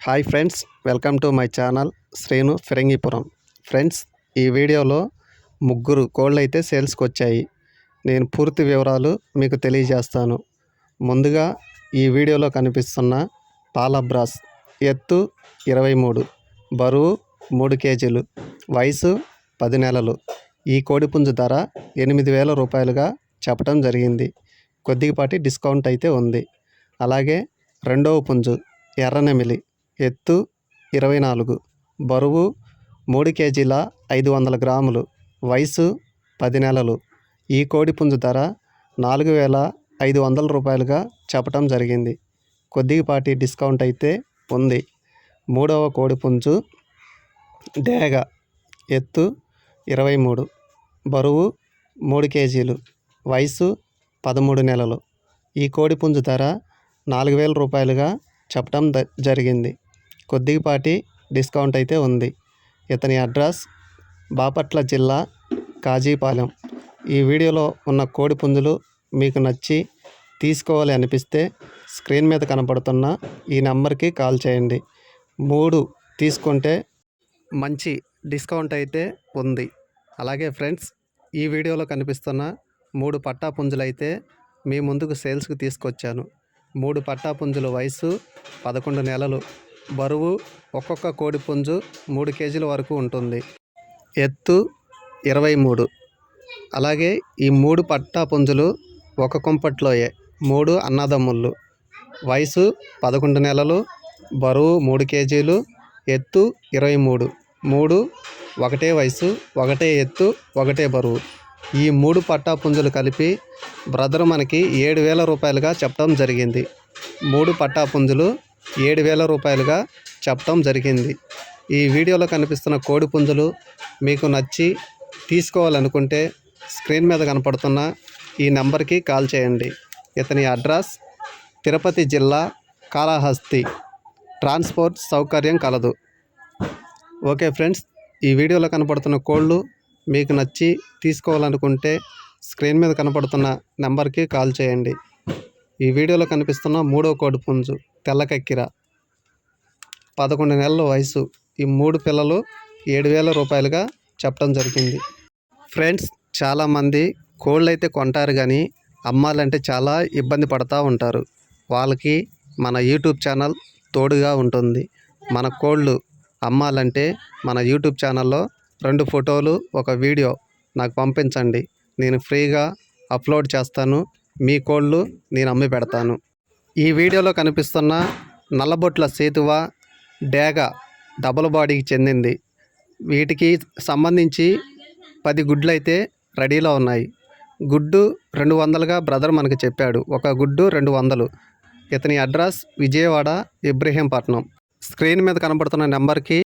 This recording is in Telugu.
Hi friends welcome to my channel Srinu Firangipuram. Friends ఈ వీడియోలో ముగ్గురు కోళ్ళు అయితే సేల్స్కి వచ్చాయి నేను పూర్తి వివరాలు మీకు తెలియజేస్తాను. ముందుగా ఈ వీడియోలో కనిపిస్తున్న పాలబ్రాస్ ఎత్తు ఇరవై మూడు బరువు మూడు కేజీలు వయసు పది నెలలు. ఈ కోడిపుంజు ధర ఎనిమిది వేల రూపాయలుగా చెప్పడం జరిగింది. కొద్దిపాటి డిస్కౌంట్ అయితే ఉంది. అలాగే రెండవ పుంజు ఎర్రనెమిలి ఎత్తు ఇరవై నాలుగు బరువు మూడు కేజీల ఐదు వందల గ్రాములు వయసు పది నెలలు. ఈ కోడిపుంజు ధర నాలుగు వేల ఐదు వందల రూపాయలుగా చెప్పటం జరిగింది. కొద్దిపాటి డిస్కౌంట్ అయితే ఉంది. మూడవ కోడిపుంజు డేగ ఎత్తు ఇరవై మూడు బరువు మూడు కేజీలు వయసు పదమూడు నెలలు. ఈ కోడిపుంజు ధర నాలుగు వేల రూపాయలుగా చెప్పడం జరిగింది. కొద్దిపాటి డిస్కౌంట్ అయితే ఉంది. ఇతని అడ్రస్ బాపట్ల జిల్లా కాజీపాలెం. ఈ వీడియోలో ఉన్న కోడి పుంజులు మీకు నచ్చి తీసుకోవాలి అనిపిస్తే స్క్రీన్ మీద కనపడుతున్న ఈ నెంబర్కి కాల్ చేయండి. మూడు తీసుకుంటే మంచి డిస్కౌంట్ అయితే ఉంది. అలాగే ఫ్రెండ్స్ ఈ వీడియోలో కనిపిస్తున్న మూడు పట్టా పుంజులు అయితే మీ ముందుకు సేల్స్కి తీసుకొచ్చాను. మూడు పట్టా పుంజులు వయసు పదకొండు నెలలు. బరువు ఒక్కొక్క కోడి పుంజు మూడు కేజీల వరకు ఉంటుంది. ఎత్తు ఇరవై మూడు. అలాగే ఈ మూడు పట్టా పుంజులు ఒక కుంపట్లోయే మూడు అన్నదమ్ముళ్ళు. వయసు పదకొండు నెలలు బరువు మూడు కేజీలు ఎత్తు ఇరవై మూడు. మూడు ఒకటే వయసు ఒకటే ఎత్తు ఒకటే బరువు. ఈ మూడు పట్టా పుంజులు కలిపి బ్రదర్ మనకి ఏడు వేల రూపాయలుగా చెప్పడం జరిగింది. మూడు పట్టా పుంజులు ఏడు వేల రూపాయలుగా చెప్పడం జరిగింది. ఈ వీడియోలో కనిపిస్తున్న కోడి పుంజులు మీకు నచ్చి తీసుకోవాలనుకుంటే స్క్రీన్ మీద కనపడుతున్న ఈ నెంబర్కి కాల్ చేయండి. ఇతని అడ్రస్ తిరుపతి జిల్లా కాళహస్తి. ట్రాన్స్పోర్ట్ సౌకర్యం కలదు. ఓకే ఫ్రెండ్స్ ఈ వీడియోలో కనపడుతున్న కోళ్ళు మీకు నచ్చి తీసుకోవాలనుకుంటే స్క్రీన్ మీద కనపడుతున్న నెంబర్కి కాల్ చేయండి. ఈ వీడియోలో కనిపిస్తున్న మూడో కోడి పుంజు తెల్లకెక్కిర పదకొండు నెలల వయసు. ఈ మూడు పిల్లలు ఏడు వేల రూపాయలుగా చెప్పడం జరిగింది. ఫ్రెండ్స్ చాలామంది కోళ్ళు అయితే కొంటారు కానీ అమ్మాలంటే చాలా ఇబ్బంది పడుతూ ఉంటారు. వాళ్ళకి మన యూట్యూబ్ ఛానల్ తోడుగా ఉంటుంది. మన కోళ్ళు అమ్మాలంటే మన యూట్యూబ్ ఛానల్లో రెండు ఫోటోలు ఒక వీడియో నాకు పంపించండి. నేను ఫ్రీగా అప్లోడ్ చేస్తాను. మీ కోళ్ళు నేను అమ్మి పెడతాను. ఈ వీడియోలో కనిపిస్తున్న నల్లబొట్ల సేతువ డేగ డబుల్ బాడీకి చెందింది. వీటికి సంబంధించి పది గుడ్లు అయితే రెడీలో ఉన్నాయి. గుడ్డు రెండు వందలుగా బ్రదర్ మనకు చెప్పాడు. ఒక గుడ్డు రెండు వందలు. ఇతని అడ్రస్ విజయవాడ ఇబ్రహీంపట్నం. స్క్రీన్ మీద కనబడుతున్న నెంబర్కి